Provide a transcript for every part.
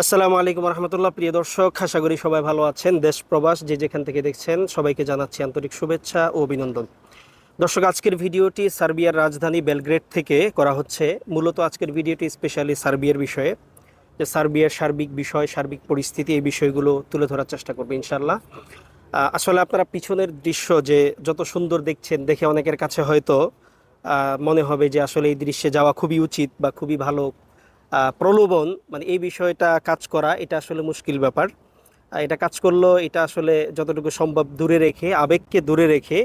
আসসালামু আলাইকুম রহমতুল্লাহ। প্রিয় দর্শক, আশা করি সবাই ভালো আছেন। দেশ প্রবাস, যে যেখান থেকে দেখছেন, সবাইকে জানাচ্ছি আন্তরিক শুভেচ্ছা ও অভিনন্দন। দর্শক, আজকের ভিডিওটি সার্বিয়ার রাজধানী বেলগ্রেড থেকে করা হচ্ছে। মূলত আজকের ভিডিওটি স্পেশালি সার্বিয়ার বিষয়ে, যে সার্বিয়ার সার্বিক বিষয়, সার্বিক পরিস্থিতি, এই বিষয়গুলো তুলে ধরার চেষ্টা করবে ইনশাল্লাহ আসলে আপনারা পিছনের দৃশ্য যে যত সুন্দর দেখছেন, দেখে অনেকের কাছে হয়তো মনে হবে যে আসলে এই দৃশ্যে যাওয়া খুবই উচিত বা খুবই ভালো প্রলোভন মানে এই বিষয়টা কাজ করা, এটা আসলে মুশকিল ব্যাপার। এটা কাজ করল, এটা আসলে যতটুকু সম্ভব দূরে রেখে, আবেগকে দূরে রেখে,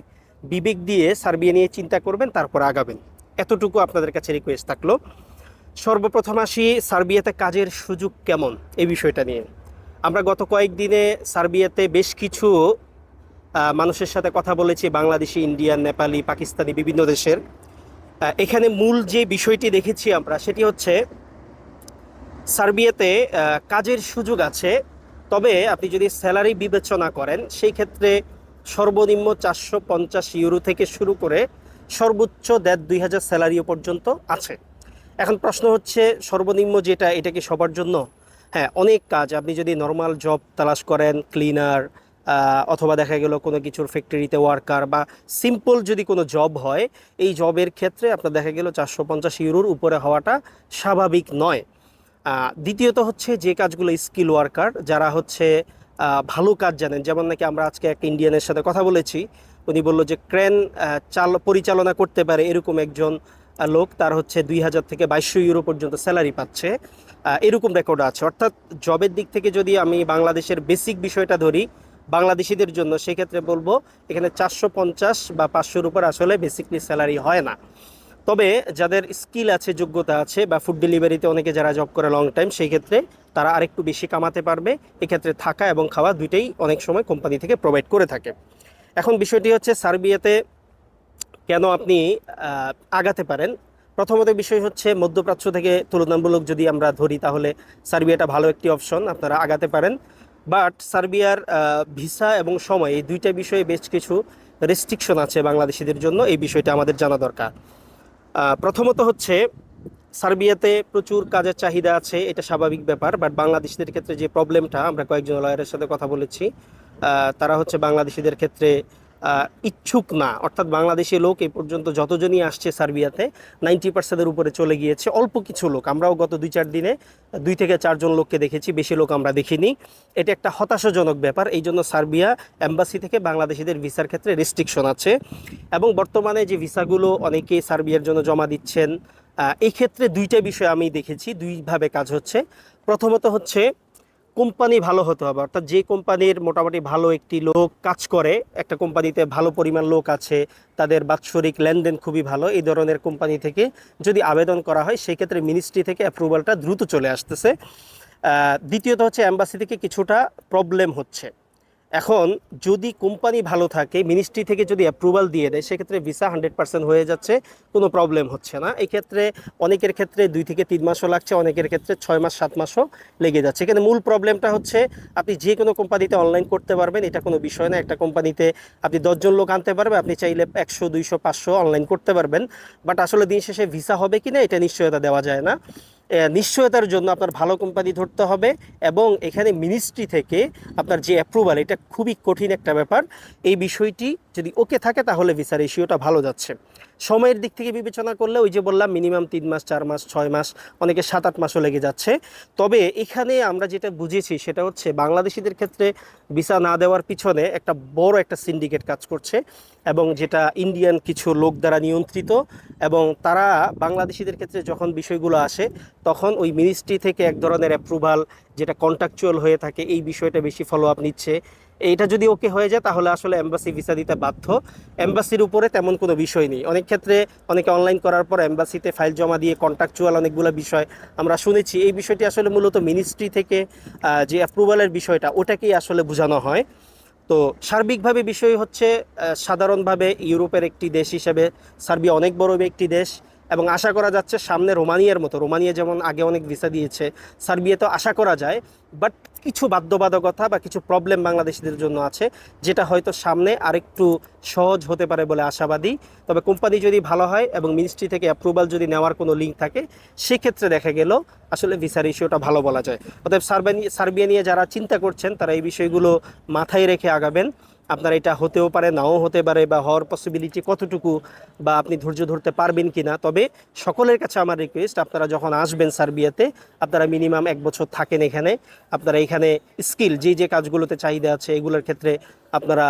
বিবেক দিয়ে সার্বিয়া নিয়ে চিন্তা করবেন, তারপর আগাবেন। এতটুকু আপনাদের কাছে রিকোয়েস্ট থাকল। সর্বপ্রথম আসি, সার্বিয়াতে কাজের সুযোগ কেমন? এই বিষয়টা নিয়ে। আমরা গত কয়েকদিনে সার্বিয়াতে বেশ কিছু মানুষের সাথে কথা বলেছি, বাংলাদেশি, ইন্ডিয়ান, নেপালি, পাকিস্তানি, বিভিন্ন দেশের। এখানে মূল যে বিষয়টি দেখেছি আমরা, সেটি হচ্ছে সার্বিয়াতে কাজের সুযোগ আছে। তবে আপনি যদি স্যালারি বিবেচনা করেন, সেই ক্ষেত্রে সর্বনিম্ন চারশো পঞ্চাশ ইউরো থেকে শুরু করে সর্বোচ্চ দেড় দুই হাজার স্যালারিও পর্যন্ত আছে। এখন প্রশ্ন হচ্ছে, সর্বনিম্ন যেটা, এটা কি সবার জন্য? হ্যাঁ অনেক কাজ। আপনি যদি নর্মাল জব তালাশ করেন ক্লিনার অথবা দেখা গেল কোনো কিছুর ফ্যাক্টরিতে ওয়ার্কার বা সিম্পল যদি কোনো জব হয়, এই জবের ক্ষেত্রে আপনার দেখা গেল চারশো পঞ্চাশ ইউরোর উপরে হওয়াটা স্বাভাবিক নয়। দ্বিতীয়ত হচ্ছে যে কাজগুলো স্কিল ওয়ার্কার যারা হচ্ছে ভালো কাজ জানেন। যেমন নাকি আমরা আজকে এক ইন্ডিয়ানের সাথে কথা বলেছি। উনি বলল যে ক্রেন চাল, পরিচালনা করতে পারে এরকম একজন লোক। তার হচ্ছে দুই হাজার থেকে বাইশশো ইউরো পর্যন্ত স্যালারি পাচ্ছে। এরকম রেকর্ড আছে। অর্থাৎ জবের দিক থেকে যদি আমি বাংলাদেশের বেসিক বিষয়টা ধরি, বাংলাদেশিদের জন্য, সেক্ষেত্রে বলব, এখানে চারশো পঞ্চাশ বা পাঁচশোর উপর আসলে বেসিকলি স্যালারি হয় না। তবে যাদের স্কিল আছে, যোগ্যতা আছে বা ফুড ডেলিভারিতে অনেকে যারা জব করে লং টাইম সেই ক্ষেত্রে তারা আরেকটু বেশি কামাতে পারবে। এক্ষেত্রে থাকা এবং খাওয়া দুইটাই অনেক সময় কোম্পানি থেকে প্রোভাইড করে থাকে। এখন বিষয়টি হচ্ছে, সার্বিয়াতে কেন আপনি আগাতে পারেন? প্রথমত বিষয় হচ্ছে, মধ্যপ্রাচ্য থেকে তুলনামূলক যদি আমরা ধরি, তাহলে সার্বিয়াটা ভালো একটি অপশন আপনারা আগাতে পারেন। বাট সার্বিয়ার ভিসা এবং সময়, এই দুইটা বিষয়ে বেশ কিছু রেস্ট্রিকশন আছে বাংলাদেশিদের জন্য, এই বিষয়টা আমাদের জানা দরকার। প্রথমত হচ্ছে সার্বিয়াতে প্রচুর কাজের চাহিদা আছে, এটা স্বাভাবিক ব্যাপার বাট বাংলাদেশিদের ক্ষেত্রে যে প্রবলেমটা আমরা কয়েকজন লয়ারের সাথে কথা বলেছি তারা হচ্ছে বাংলাদেশিদের ক্ষেত্রে ইচ্ছুক না, অর্থাৎ বাংলাদেশি লোক এই পর্যন্ত যতজনই আসছে সার্বিয়াতে নাইনটি পার্সেন্টের উপরে চলে গিয়েছে, অল্প কিছু লোক। আমরাও গত দুই চার দিনে দুই থেকে চারজন লোককে দেখেছি, বেশি লোক আমরা দেখিনি। এটা একটা হতাশাজনক ব্যাপার, এই জন্য সার্বিয়া এম্বাসি থেকে বাংলাদেশিদের ভিসার ক্ষেত্রে রেস্ট্রিকশন আছে। এবং বর্তমানে যে ভিসাগুলো অনেকে সার্বিয়ার জন্য জমা দিচ্ছেন এই ক্ষেত্রে দুইটা বিষয় আমি দেখেছি, দুইভাবে কাজ হচ্ছে। প্রথমত হচ্ছে কোম্পানি ভালো হতে হবে। অর্থাৎ যে কোম্পানির মোটামুটি ভালো একটি লোক কাজ করে, একটা কোম্পানিতে ভালো পরিমাণ লোক আছে, তাদের বাৎসরিক লেনদেন খুবই ভালো, এই ধরনের কোম্পানি থেকে যদি আবেদন করা হয়, সেক্ষেত্রে মিনিস্ট্রি থেকে অ্যাপ্রুভালটা দ্রুত চলে আসতেছে। দ্বিতীয়ত হচ্ছে অ্যাম্বাসি থেকে কিছুটা প্রবলেম হচ্ছে। এখন যদি কোম্পানি ভালো থাকে মিনিস্ট্রি থেকে যদি অ্যাপ্রুভাল দিয়ে দেয়, সেক্ষেত্রে ভিসা হান্ড্রেড পার্সেন্ট হয়ে যাচ্ছে, কোনো প্রবলেম হচ্ছে না। এই ক্ষেত্রে অনেকের ক্ষেত্রে দুই থেকে তিন মাসও লাগছে, অনেকের ক্ষেত্রে ছয় মাস, সাত মাসও লেগে যাচ্ছে। এখানে মূল প্রবলেমটা হচ্ছে, আপনি যে কোনো কোম্পানিতে অনলাইন করতে পারবেন, এটা কোনো বিষয় না। একটা কোম্পানিতে আপনি দশজন লোক আনতে পারবে আপনি চাইলে একশো, দুইশো, পাঁচশো অনলাইন করতে পারবেন। বাট আসলে দিন শেষে ভিসা হবে কি না এটা নিশ্চয়তা দেওয়া যায় না। নিশ্চয়তার জন্য আপনার ভালো কোম্পানি ধরতে হবে এবং এখানে মিনিস্ট্রি থেকে আপনার যে অ্যাপ্রুভাল এটা খুবই কঠিন একটা ব্যাপার। এই বিষয়টি যদি ওকে থাকে, তাহলে ভিসা রেশিওটা ভালো যাচ্ছে। সময়ের দিক থেকে বিবেচনা করলে ওই যে বললাম মিনিমাম তিন মাস, চার মাস, ছয় মাস, অনেকে সাত, আট মাসও লেগে যাচ্ছে। তবে এখানে আমরা যেটা বুঝেছি সেটা হচ্ছে বাংলাদেশিদের ক্ষেত্রে ভিসা না দেওয়ার পিছনে একটা বড় একটা সিন্ডিকেট কাজ করছে এবং যেটা ইন্ডিয়ান কিছু লোক দ্বারা নিয়ন্ত্রিত এবং তারা বাংলাদেশিদের ক্ষেত্রে যখন বিষয়গুলো আসে, তখন ওই মিনিস্ট্রি থেকে এক ধরনের অ্যাপ্রুভাল যেটা কন্ট্রাকচুয়াল হয়ে থাকে, এই বিষয়টা বেশি ফলো আপ নিচ্ছে। এইটা যদি ওকে হয়ে যায়, তাহলে আসলে এম্বাসি ভিসা দিতে বাধ্য। এম্বাসির উপরে তেমন কোনো বিষয় নেই। অনেক ক্ষেত্রে অনেকে অনলাইন করার পর এম্বাসিতে ফাইল জমা দিয়ে কন্ট্রাকচুয়াল অনেকগুলো বিষয় আমরা শুনেছি। এই বিষয়টি আসলে মূলত মিনিস্ট্রি থেকে যে অ্যাপ্রুভালের বিষয়টা, ওটাকেই আসলে বোঝানো হয়। তো সার্বিকভাবে বিষয় হচ্ছে সাধারণভাবে ইউরোপের একটি দেশ হিসেবে সার্বিয়া অনেক বড় একটি দেশ। এবং আশা করা যাচ্ছে সামনে রোমানিয়ার মতো, রোমানিয়া যেমন আগে অনেক ভিসা দিয়েছে, সার্বিয়া তো আশা করা যায় বাট কিছু বাধ্যবাধকতা বা কিছু প্রবলেম বাংলাদেশিদের জন্য আছে, যেটা হয়তো সামনে আরেকটু সহজ হতে পারে বলে আশাবাদী। তবে কোম্পানি যদি ভালো হয় এবং মিনিস্ট্রি থেকে অ্যাপ্রুভাল যদি নেওয়ার কোনো লিঙ্ক থাকে, সেক্ষেত্রে দেখা গেল আসলে ভিসার ইস্যুটা ভালো বলা যায়। অতএব সার্বিয়া নিয়ে যারা চিন্তা করছেন, তারা এই বিষয়গুলো মাথায় রেখে আগাবেন। আপনার এটা হতেও পারে, নাও হতে পারে বা হওয়ার পসিবিলিটি কতটুকু বা আপনি ধৈর্য ধরতে পারবেন কি না তবে সকলের কাছে আমার রিকোয়েস্ট আপনারা যখন আসবেন সার্বিয়াতে, আপনারা মিনিমাম এক বছর থাকেন এখানে। আপনারা এখানে স্কিল যে যে কাজগুলোতে চাহিদা আছে, এগুলোর ক্ষেত্রে আপনারা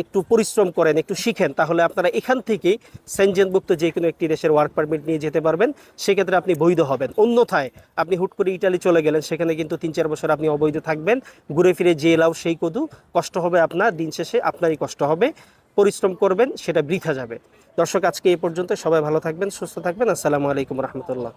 একটু পরিশ্রম করেন, একটু শিখেন, তাহলে আপনারা এখান থেকেই সেনজেনভুক্ত যে কোনো একটি দেশের ওয়ার্ক পারমিট নিয়ে যেতে পারবেন। সেক্ষেত্রে আপনি বৈধ হবেন। অন্যথায় আপনি হুট করে ইটালি চলে গেলেন, সেখানে কিন্তু তিন চার বছর আপনি অবৈধ থাকবেন। ঘুরে ফিরে যে লাও সেই কদু। কষ্ট হবে আপনার, দিন শেষে আপনারই কষ্ট হবে। পরিশ্রম করবেন, সেটা বৃথা যাবে। দর্শক, আজকে এই পর্যন্ত সবাই ভালো থাকবেন, সুস্থ থাকবেন। আসসালামু আলাইকুম রহমতুল্লাহ।